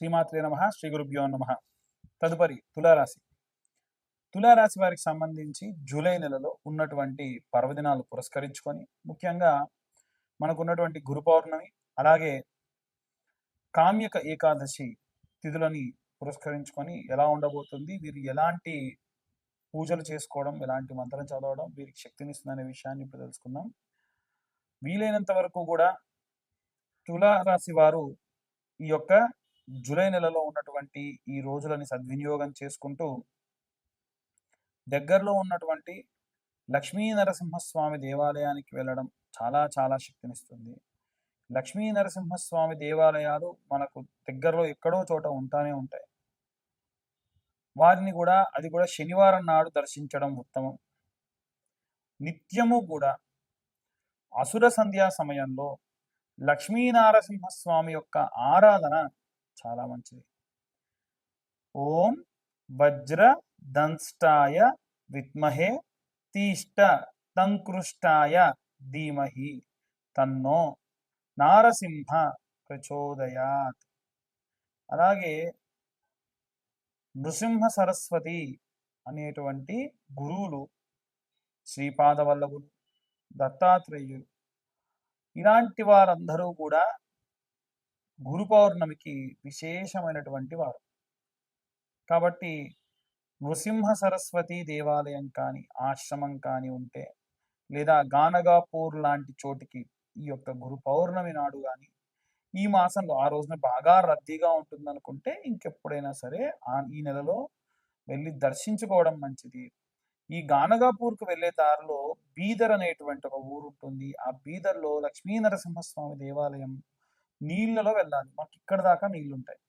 శ్రీమాత్రే నమ శ్రీ గురుభ్యో నమ. తదుపరి తులారాశి. తులారాశి వారికి సంబంధించి జూలై నెలలో ఉన్నటువంటి పర్వదినాలు పురస్కరించుకొని ముఖ్యంగా మనకు ఉన్నటువంటి గురు పౌర్ణమి అలాగే కామ్యక ఏకాదశి తిథులని పురస్కరించుకొని ఎలా ఉండబోతుంది వీరు ఎలాంటి పూజలు చేసుకోవడం ఎలాంటి మంత్రం చదవడం వీరికి శక్తినిస్తుందనే విషయాన్ని ఇప్పుడు తెలుసుకుందాం. వీలైనంత వరకు కూడా తులారాశి వారు ఈ యొక్క జూలై నెలలో ఉన్నటువంటి ఈ రోజులని సద్వినియోగం చేసుకుంటూ దగ్గరలో ఉన్నటువంటి లక్ష్మీ నరసింహస్వామి దేవాలయానికి వెళ్ళడం చాలా చాలా శక్తినిస్తుంది. లక్ష్మీ నరసింహస్వామి దేవాలయాలు మనకు దగ్గరలో ఎక్కడో చోట ఉంటానే ఉంటాయి. వారిని కూడా అది కూడా శనివారం నాడు దర్శించడం ఉత్తమం. నిత్యము కూడా అసుర సంధ్యా సమయంలో లక్ష్మీనారసింహస్వామి యొక్క ఆరాధన చాలా మంచిది. ఓం వజ్ర దంష్టాయ విద్మహే తీష్ట తంకృష్టాయ ధీమహి తన్నో నారసింహ ప్రచోదయాత్. అలాగే నృసింహ సరస్వతి అనేటువంటి గురువులు శ్రీపాదవల్లభులు దత్తాత్రేయులు ఇలాంటి వారందరూ కూడా గురు పౌర్ణమికి విశేషమైనటువంటి వారు. కాబట్టి నృసింహ సరస్వతి దేవాలయం కానీ ఆశ్రమం కానీ ఉంటే లేదా గానగాపూర్ లాంటి చోటికి ఈ యొక్క గురు పౌర్ణమి నాడు కానీ ఈ మాసంలో ఆ రోజున బాగా రద్దీగా ఉంటుంది అనుకుంటే ఇంకెప్పుడైనా సరే ఆ ఈ నెలలో వెళ్ళి దర్శించుకోవడం మంచిది. ఈ గానగాపూర్కు వెళ్ళే దారిలో బీదర్ అనేటువంటి ఒక ఊరు ఉంటుంది ఆ బీదర్లో లక్ష్మీ నరసింహస్వామి దేవాలయం నీళ్ళలో వెళ్ళాలి. మాకు ఇక్కడ దాకా నీళ్ళు ఉంటాయి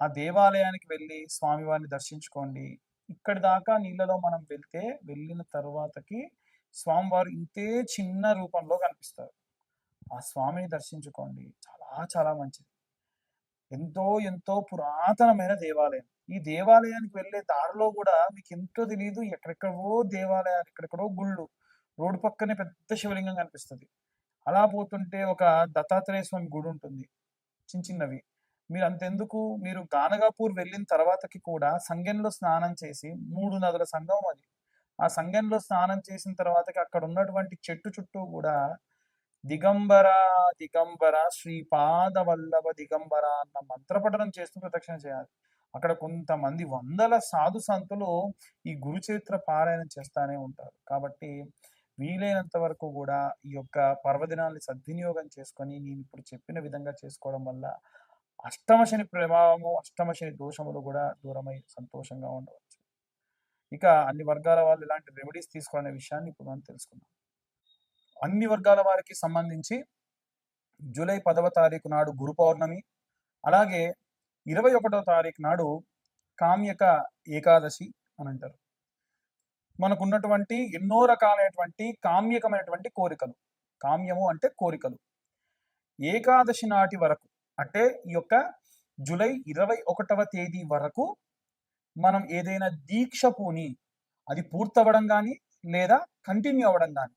ఆ దేవాలయానికి వెళ్ళి స్వామివారిని దర్శించుకోండి. ఇక్కడి దాకా నీళ్ళలో మనం వెళ్తే వెళ్ళిన తర్వాతకి స్వామివారు ఇంతే చిన్న రూపంలో కనిపిస్తారు. ఆ స్వామిని దర్శించుకోండి. చాలా చాలా మంచిది. ఎంతో ఎంతో పురాతనమైన దేవాలయం. ఈ దేవాలయానికి వెళ్ళే దారిలో కూడా మీకు ఎంతో తెలియదు ఎక్కడెక్కడో దేవాలయాలు ఎక్కడెక్కడో గుళ్ళు. రోడ్డు పక్కనే పెద్ద శివలింగం కనిపిస్తుంది. అలా పోతుంటే ఒక దత్తాత్రేయ స్వామి గుడి ఉంటుంది. చిన్న చిన్నవి. మీరు అంతెందుకు? మీరు గానగాపూర్ వెళ్ళిన తర్వాతకి కూడా సంగంలో స్నానం చేసి మూడు నదుల సంఘం అది. ఆ సంఘంలో స్నానం చేసిన తర్వాతకి అక్కడ ఉన్నటువంటి చెట్టు చుట్టూ కూడా దిగంబర దిగంబర శ్రీపాద వల్లభ దిగంబర అన్న మంత్రపఠనం చేస్తూ ప్రదక్షిణ చేయాలి. అక్కడ కొంతమంది వందల సాధు సంతులు ఈ గురుచరిత్ర పారాయణం చేస్తానే ఉంటారు. కాబట్టి వీలైనంత వరకు కూడా ఈ యొక్క పర్వదినాన్ని సద్వినియోగం చేసుకొని నేను ఇప్పుడు చెప్పిన విధంగా చేసుకోవడం వల్ల అష్టమశని ప్రభావము అష్టమశని దోషములు కూడా దూరమై సంతోషంగా ఉండవచ్చు. ఇక అన్ని వర్గాల వాళ్ళు ఇలాంటి రెమెడీస్ తీసుకోవాలనే విషయాన్ని ఇప్పుడు మనం తెలుసుకున్నాం అన్ని వర్గాల వారికి సంబంధించి జూలై పదవ తారీఖు నాడు గురు పౌర్ణమి అలాగే ఇరవై ఒకటో తారీఖు నాడు కామ్యక ఏకాదశి అని అంటారు. మనకున్నటువంటి ఎన్నో రకాలైనటువంటి కామ్యకమైనటువంటి కోరికలు. కామ్యము అంటే కోరికలు. ఏకాదశి నాటి వరకు అంటే ఈ యొక్క జూలై ఇరవై ఒకటవ తేదీ వరకు మనం ఏదైనా దీక్ష పూని అది పూర్తవ్వడం కానీ లేదా కంటిన్యూ అవ్వడం కానీ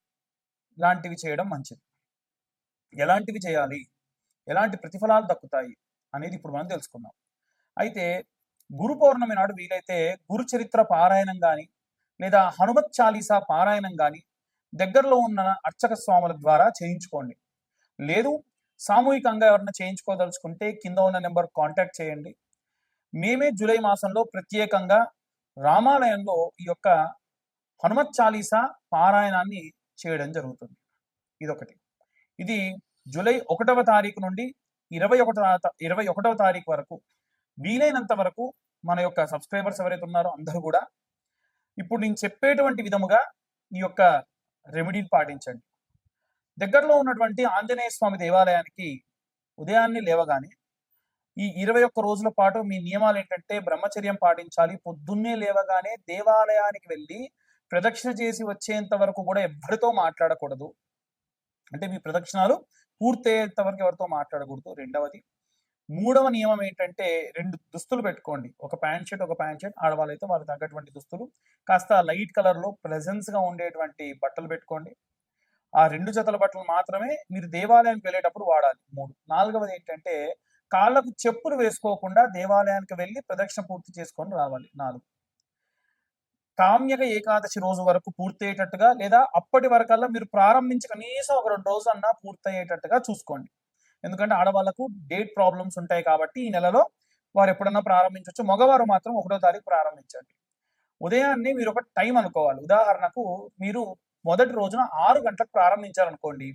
లాంటివి చేయడం మంచిది. ఎలాంటివి చేయాలి? ఎలాంటి ప్రతిఫలాలు దక్కుతాయి? అనేది ఇప్పుడు మనం తెలుసుకుందాం. అయితే గురు పౌర్ణమి నాడు వీలైతే గురు చరిత్ర పారాయణం కానీ లేదా హనుమత్ చాలీసా పారాయణం కానీ దగ్గరలో ఉన్న అర్చక స్వాముల ద్వారా చేయించుకోండి. లేదు సామూహికంగా ఎవరైనా చేయించుకోదలుచుకుంటే కింద ఉన్న నెంబర్ కాంటాక్ట్ చేయండి. మేమే జూలై మాసంలో ప్రత్యేకంగా రామాలయంలో ఈ యొక్క హనుమత్ చాలీసా పారాయణాన్ని చేయడం జరుగుతుంది. ఇదొకటి. ఇది జూలై ఒకటవ తారీఖు నుండి ఇరవై ఒకటవ ఇరవై ఒకటవ తారీఖు వరకు వీలైనంత వరకు మన యొక్క సబ్స్క్రైబర్స్ ఎవరైతే ఉన్నారో అందరూ కూడా ఇప్పుడు నేను చెప్పేటువంటి విధముగా ఈ యొక్క రెమెడీని పాటించండి. దగ్గరలో ఉన్నటువంటి ఆంజనేయ స్వామి దేవాలయానికి ఉదయాన్నే లేవగానే ఈ ఇరవై ఒక్క రోజుల పాటు మీ నియమాలు ఏంటంటే బ్రహ్మచర్యం పాటించాలి. పొద్దున్నే లేవగానే దేవాలయానికి వెళ్ళి ప్రదక్షిణ చేసి వచ్చేంత వరకు కూడా ఎవరితో మాట్లాడకూడదు. అంటే మీ ప్రదక్షిణాలు పూర్తయ్యేంత వరకు ఎవరితో మాట్లాడకూడదు. రెండవది మూడవ నియమం ఏంటంటే రెండు దుస్తులు పెట్టుకోండి. ఒక ప్యాంట్ షర్ట్ ఒక ప్యాంట్ షర్ట్. ఆడవాళ్ళైతే వాళ్ళకి తగ్గటువంటి దుస్తులు. కాస్త లైట్ కలర్లో గా ఉండేటువంటి బట్టలు పెట్టుకోండి. ఆ రెండు జతల బట్టలు మాత్రమే మీరు దేవాలయానికి వెళ్ళేటప్పుడు వాడాలి. మూడు. నాలుగవది ఏంటంటే కాళ్ళకు చెప్పులు వేసుకోకుండా దేవాలయానికి వెళ్ళి ప్రదక్షిణ పూర్తి చేసుకొని రావాలి. నాలుగు. కామ్యక ఏకాదశి రోజు వరకు పూర్తయ్యేటట్టుగా లేదా అప్పటి వరకల్లా మీరు ప్రారంభించి కనీసం ఒక రెండు రోజు అన్నా పూర్తయ్యేటట్టుగా చూసుకోండి. ఎందుకంటే ఆడవాళ్ళకు డేట్ ప్రాబ్లమ్స్ ఉంటాయి కాబట్టి ఈ నెలలో వారు ఎప్పుడన్నా ప్రారంభించవచ్చు మగవారు మాత్రం ఒకటో తారీఖు ప్రారంభించండి. ఉదయాన్నే మీరు ఒక టైం అనుకోవాలి. ఉదాహరణకు మీరు మొదటి రోజున ఆరు గంటలకు ప్రారంభించాలనుకోండి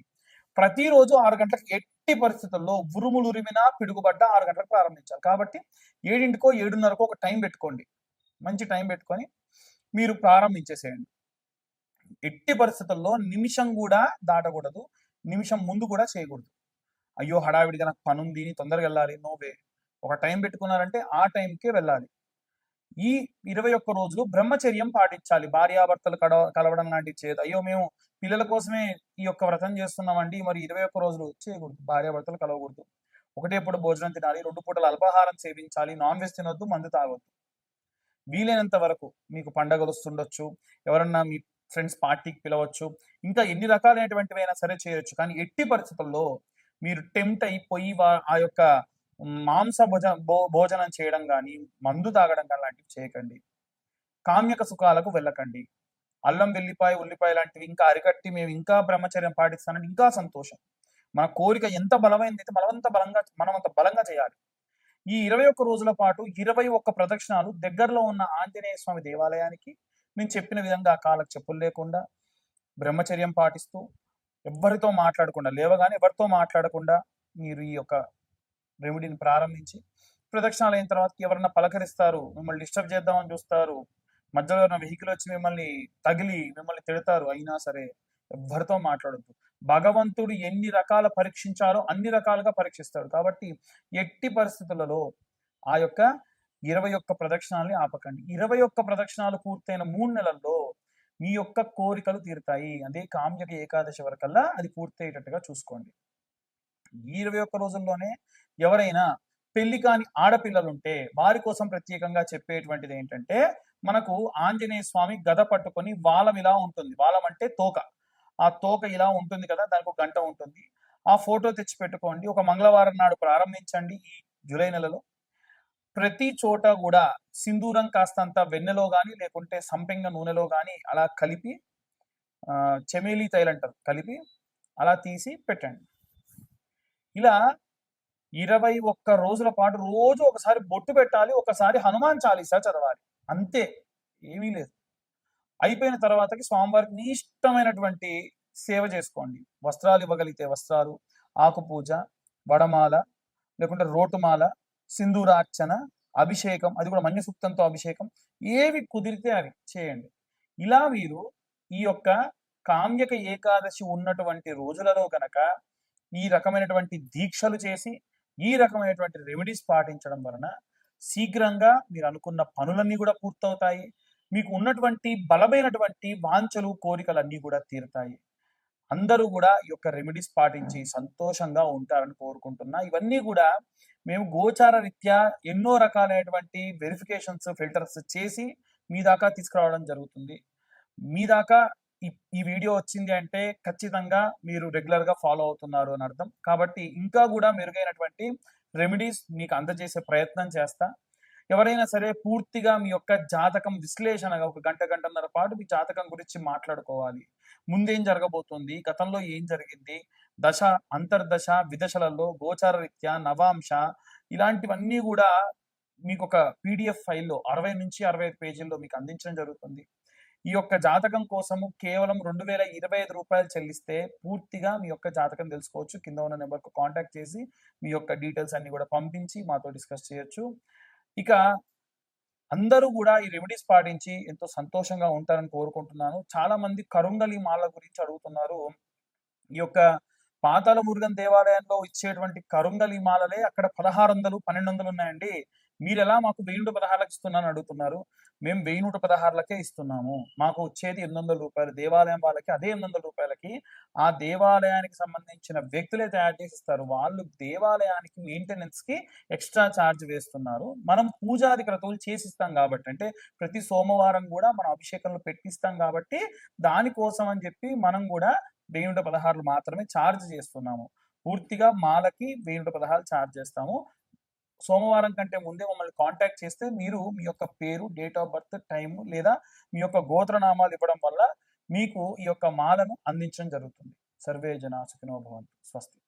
ప్రతిరోజు ఆరు గంటలకు ఎట్టి పరిస్థితుల్లో ఉరుములు ఉరిమినా పిడుగుబడ్డ ఆరు గంటలకు ప్రారంభించాలి. కాబట్టి ఏడింటికో ఏడున్నరకో ఒక టైం పెట్టుకోండి. మంచి టైం పెట్టుకొని మీరు ప్రారంభించేసేయండి. ఎట్టి పరిస్థితుల్లో నిమిషం కూడా దాటకూడదు. నిమిషం ముందు కూడా చేయకూడదు. అయ్యో హడావిడిగా నాకు పని ఉంది తొందరగా వెళ్ళాలి నో వే. ఒక టైం పెట్టుకున్నారంటే ఆ టైంకే వెళ్ళాలి. ఈ ఇరవై ఒక్క రోజులు బ్రహ్మచర్యం పాటించాలి. భార్యాభర్తలు కడ కలవడం లాంటివి చేయదు అయ్యో మేము పిల్లల కోసమే ఈ యొక్క వ్రతం చేస్తున్నామండి మరి ఇరవై ఒక్క రోజులు చేయకూడదు. భార్యాభర్తలు కలవకూడదు. ఒకటే పూట భోజనం తినాలి రెండు పూటలు అల్పాహారం సేవించాలి నాన్ వెజ్ తినొద్దు మందు తాగొద్దు. వీలైనంత వరకు మీకు పండగలు వస్తుండొచ్చు ఎవరన్నా మీ ఫ్రెండ్స్ పార్టీకి పిలవచ్చు ఇంకా ఎన్ని రకాలైనటువంటివైనా సరే చేయొచ్చు. కానీ ఎట్టి పరిస్థితుల్లో మీరు టెంప్ట్ అయిపోయి ఆ యొక్క మాంస భోజ భో- భోజనం చేయడం కానీ మందు తాగడం కానీ లాంటివి చేయకండి. కామ్యక సుఖాలకు వెళ్ళకండి. అల్లం వెల్లిపాయ ఉల్లిపాయ లాంటివి ఇంకా అరికట్టి మేము ఇంకా బ్రహ్మచర్యం పాటిస్తానంటే ఇంకా సంతోషం. మన కోరిక ఎంత బలమైంది అయితే మనమంత బలంగా మనం అంత బలంగా చేయాలి. ఈ ఇరవై ఒక్క రోజుల పాటు ఇరవై ఒక్క ప్రదక్షిణాలు దగ్గరలో ఉన్న ఆంజనేయ స్వామి దేవాలయానికి నేను చెప్పిన విధంగా కాళ్ళకు కాలకు చెప్పులు లేకుండా బ్రహ్మచర్యం పాటిస్తూ ఎవరితో మాట్లాడకుండా లేవగానే ఎవరితో మాట్లాడకుండా మీరు ఈ యొక్క రెమెడీని ప్రారంభించి ప్రదక్షిణాలు అయిన తర్వాత ఎవరన్నా పలకరిస్తారు మిమ్మల్ని డిస్టర్బ్ చేద్దామని చూస్తారు మధ్యలో ఉన్న వెహికల్ వచ్చి మిమ్మల్ని తగిలి మిమ్మల్ని తిడతారు అయినా సరే ఎవరితో మాట్లాడొద్దు. భగవంతుడు ఎన్ని రకాల పరీక్షించాలో అన్ని రకాలుగా పరీక్షిస్తాడు. కాబట్టి ఎట్టి పరిస్థితులలో ఆ యొక్క ఇరవై ఒక్క ప్రదక్షిణాలని ఆపకండి. ఇరవై ఒక్క ప్రదక్షిణాలు పూర్తయిన మూడు నెలల్లో మీ యొక్క కోరికలు తీరుతాయి. అదే కామ్యక ఏకాదశి వరకల్లా అది పూర్తయ్యేటట్టుగా చూసుకోండి. ఈ ఇరవై ఒక్క రోజుల్లోనే ఎవరైనా పెళ్ళి కాని ఆడపిల్లలు ఉంటే వారి కోసం ప్రత్యేకంగా చెప్పేటువంటిది ఏంటంటే మనకు ఆంజనేయ స్వామి గద పట్టుకొని వాలం ఇలా ఉంటుంది. వాలం అంటే తోక. ఆ తోక ఇలా ఉంటుంది కదా దానికి ఒక గంట ఉంటుంది. ఆ ఫోటో తెచ్చి పెట్టుకోండి ఒక మంగళవారం నాడు ప్రారంభించండి ఈ జూలై నెలలో. ప్రతి చోట కూడా సింధూరం కాస్తంత వెన్నెలో కానీ లేకుంటే సంపెంగ నూనెలో కానీ అలా కలిపి ఆ, చెమేలి తైలు అంటారు. కలిపి అలా తీసి పెట్టండి. ఇలా ఇరవై ఒక్క రోజుల పాటు రోజు ఒకసారి బొట్టు పెట్టాలి ఒకసారి హనుమాన్ చాలీసా చదవాలి. అంతే ఏమీ లేదు. అయిపోయిన తర్వాతకి స్వామివారికి నీ ఇష్టమైనటువంటి సేవ చేసుకోండి. వస్త్రాలు ఇవ్వగలిగితే వస్త్రాలు ఆకు పూజ వడమాల లేకుంటే రోటుమాల సింధూరార్చన అభిషేకం అది కూడా మన్య సూక్తంతో అభిషేకం ఏవి కుదిరితే అవి చేయండి. ఇలా వీరు ఈ యొక్క కామ్యక ఏకాదశి ఉన్నటువంటి రోజులలో కనుక ఈ రకమైనటువంటి దీక్షలు చేసి ఈ రకమైనటువంటి రెమెడీస్ పాటించడం వలన శీఘ్రంగా మీరు అనుకున్న పనులన్నీ కూడా పూర్తవుతాయి. మీకు ఉన్నటువంటి బలమైనటువంటి వాంఛలు కోరికలన్నీ కూడా తీరుతాయి. అందరూ కూడా ఈ యొక్క రెమెడీస్ పాటించి సంతోషంగా ఉంటారని కోరుకుంటున్నా. ఇవన్నీ కూడా మేము గోచార రీత్యా ఎన్నో రకాలైనటువంటి వెరిఫికేషన్స్ ఫిల్టర్స్ చేసి మీ దాకా తీసుకురావడం జరుగుతుంది. మీ దాకా ఈ ఈ వీడియో వచ్చింది అంటే ఖచ్చితంగా మీరు రెగ్యులర్గా ఫాలో అవుతున్నారు అని అర్థం. కాబట్టి ఇంకా కూడా మెరుగైనటువంటి రెమెడీస్ మీకు అందజేసే ప్రయత్నం చేస్తా. ఎవరైనా సరే పూర్తిగా మీ యొక్క జాతకం విశ్లేషణగా ఒక గంట గంటన్నర పాటు మీ జాతకం గురించి మాట్లాడుకోవాలి. ముందేం జరగబోతుంది? గతంలో ఏం జరిగింది? దశ అంతర్దశ విదశలలో గోచార రీత్యా నవాంశ ఇలాంటివన్నీ కూడా మీకు ఒక పీడిఎఫ్ ఫైల్లో అరవై నుంచి అరవై ఐదు పేజీల్లో మీకు అందించడం జరుగుతుంది. ఈ యొక్క జాతకం కోసము కేవలం రెండు వేల ఇరవై ఐదు రూపాయలు చెల్లిస్తే పూర్తిగా మీ యొక్క జాతకం తెలుసుకోవచ్చు. కింద ఉన్న నెంబర్కు కాంటాక్ట్ చేసి మీ యొక్క డీటెయిల్స్ అన్ని కూడా పంపించి మాతో డిస్కస్ చేయొచ్చు. ఇక అందరూ కూడా ఈ రెమెడీస్ పాటించి ఎంతో సంతోషంగా ఉంటారని కోరుకుంటున్నాను. చాలా మంది కరుంగలి మాల గురించి అడుగుతున్నారు. ఈ యొక్క పాతాల మురుగన్ దేవాలయంలో ఇచ్చేటువంటి కరుంగలి మాలలే అక్కడ పదహారు వందలు పన్నెండు వందలు ఉన్నాయండి. మీరు ఎలా మాకు వెయ్యి నూట పదహారులకు ఇస్తున్నారని అడుగుతున్నారు. మేము వెయ్యి నూట పదహారులకే ఇస్తున్నాము. మాకు వచ్చేది ఎనిమిది వందల రూపాయలు. దేవాలయం వాళ్ళకి అదే ఎనిమిది వందల రూపాయలకి ఆ దేవాలయానికి సంబంధించిన వ్యక్తులే తయారు చేసి ఇస్తారు. వాళ్ళు దేవాలయానికి మెయింటెనెన్స్కి ఎక్స్ట్రా ఛార్జ్ వేస్తున్నారు. మనం పూజాది క్రతువులు చేసిస్తాం కాబట్టి అంటే ప్రతి సోమవారం కూడా మనం అభిషేకంలో పెట్టిస్తాం కాబట్టి దానికోసం అని చెప్పి మనం కూడా వెయ్యి నూట పదహారులు మాత్రమే ఛార్జ్ చేస్తున్నాము. పూర్తిగా మాలకి వెయ్యి నూట పదహారు ఛార్జ్ చేస్తాము. సోమవారం కంటే ముందే మమ్మల్ని కాంటాక్ట్ చేస్తే మీరు మీ యొక్క పేరు డేట్ ఆఫ్ బర్త్ టైం లేదా మీ యొక్క గోత్రనామాలు ఇవ్వడం వల్ల మీకు ఈ యొక్క మాలను అందించడం జరుగుతుంది. సర్వే జనా సుఖినో భవంతు. స్వస్తి.